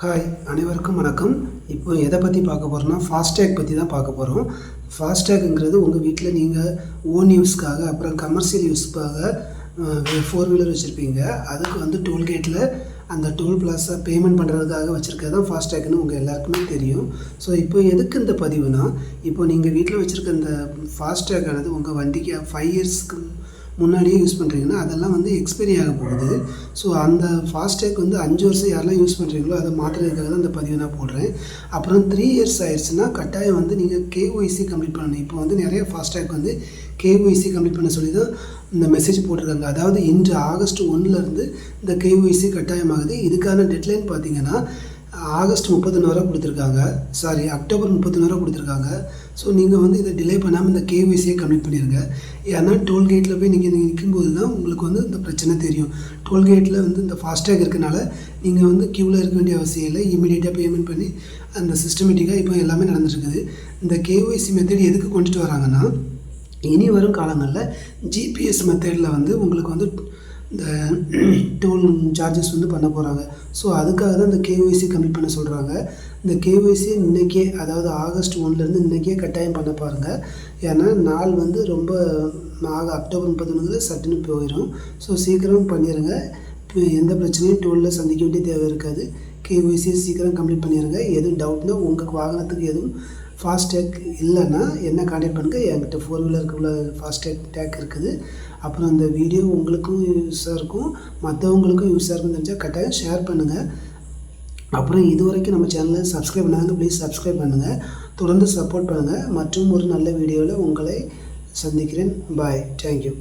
Hi அனைவருக்கும் வணக்கம். இப்போ எதை பற்றி பார்க்க போகிறோம்னா ஃபாஸ்டேக் பற்றி தான் பார்க்க போகிறோம் ஃபாஸ்டேக்குங்கிறது உங்கள் வீட்டில் நீங்கள் ஓன் யூஸ்க்காக அப்புறம் கமர்ஷியல் யூஸ்க்காக ஃபோர் வீலர் வச்சுருப்பீங்க. அதுக்கு வந்து டோல்கேட்டில் அந்த டோல் பிளாஸை பேமெண்ட் பண்ணுறதுக்காக வச்சுருக்கிறது தான் ஃபாஸ்டேக்னு உங்கள் எல்லாருக்குமே தெரியும். ஸோ இப்போ எதுக்கு இந்த பதிவுனா இப்போ நீங்கள் வீட்டில் வச்சுருக்க இந்த ஃபாஸ்டேக் ஆனது உங்கள் வண்டிக்கு ஃபைவ் இயர்ஸ்க்கு முன்னாடியே யூஸ் பண்ணுறீங்கன்னா அதெல்லாம் வந்து எக்ஸ்பைரி ஆக போகுது. ஸோ அந்த ஃபாஸ்டேக் வந்து அஞ்சு வருஷம் யாரெல்லாம் யூஸ் பண்ணுறீங்களோ அதை மாற்றுறதுக்காக தான் இந்த பதிவு நான் போடுறேன். அப்புறம் த்ரீ இயர்ஸ் ஆயிடுச்சுன்னா கட்டாயம் வந்து நீங்கள் கேஒய்சி கம்ப்ளீட் பண்ணணும். இப்போ வந்து நிறைய ஃபாஸ்டேக் வந்து கேஒய்சி கம்ப்ளீட் பண்ண சொல்லி தான் இந்த மெசேஜ் போட்டிருக்காங்க. அதாவது இன்று ஆகஸ்ட் ஒன்றுலேருந்து இந்த கேஒய்சி கட்டாயமாகுது. இதுக்கான டெட்லைன் பார்த்தீங்கன்னா ஆகஸ்ட் முப்பத்தொன்று வரை கொடுத்துருக்காங்க. சாரி அக்டோபர் முப்பத்தொன்று வரை கொடுத்துருக்காங்க. ஸோ நீங்கள் வந்து இதை டிலே பண்ணாமல் இந்த கேவிசியை கம்ப்ளீட் பண்ணிடுங்க ஏன்னா டோல்கேட்டில் போய் நீங்கள் நிற்கும்போது தான் உங்களுக்கு வந்து இந்த பிரச்சனை தெரியும். டோல்கேட்டில் வந்து இந்த ஃபாஸ்டேக் இருக்கனால நீங்கள் வந்து க்யூவில் இருக்க வேண்டிய அவசியம் இல்லை. இமீடியட்டாக பேமெண்ட் பண்ணி அந்த சிஸ்டமேட்டிக்காக இப்போ எல்லாமே நடந்துட்டுருக்குது இந்த கேஒய்சி மெத்தட் எதுக்கு கொண்டுட்டு வராங்கன்னா இனி வரும் காலங்களில் ஜிபிஎஸ் மெத்தடில் வந்து உங்களுக்கு வந்து இந்த டோல் சார்ஜஸ் வந்து பண்ண போகிறாங்க ஸோ அதுக்காக தான் இந்த கேஒய்சி கம்மி பண்ண சொல்கிறாங்க இந்த கேஒய்சி இன்றைக்கே அதாவது ஆகஸ்ட் ஒன்லேருந்து இன்றைக்கே கட்டாயம் பண்ண பாருங்கள் ஏன்னா நாள் வந்து ரொம்ப ஆக அக்டோபர் முப்பத்தொன்று சட்டுன்னு போயிடும் ஸோ சீக்கிரம் பண்ணிடுங்க இப்போ எந்த பிரச்சனையும் டோலில் சந்திக்க வேண்டிய தேவை இருக்காது. கேஒய்சியை சீக்கிரம் கம்ப்ளீட் பண்ணிடுங்க எதுவும் டவுட்னா உங்கள் வாகனத்துக்கு எதுவும் ஃபாஸ்டேக் இல்லைன்னா என்ன காண்டாக்ட் பண்ணுங்கள் என்கிட்ட ஃபோர் வீலருக்கு உள்ள ஃபாஸ்டேக் டேக் இருக்குது. அப்புறம் அந்த வீடியோ உங்களுக்கும் யூஸாக இருக்கும். மற்றவங்களுக்கும் யூஸாக இருக்கும்னு தெரிஞ்சால் கட்டாயம் ஷேர் பண்ணுங்கள் அப்புறம் இது வரைக்கும் நம்ம சேனலை சப்ஸ்கிரைப் பண்ணாங்க ப்ளீஸ் சப்ஸ்கிரைப் பண்ணுங்கள் தொடர்ந்து சப்போர்ட் பண்ணுங்கள் மற்றும் ஒரு நல்ல வீடியோவில் உங்களை சந்திக்கிறேன். Bye thank you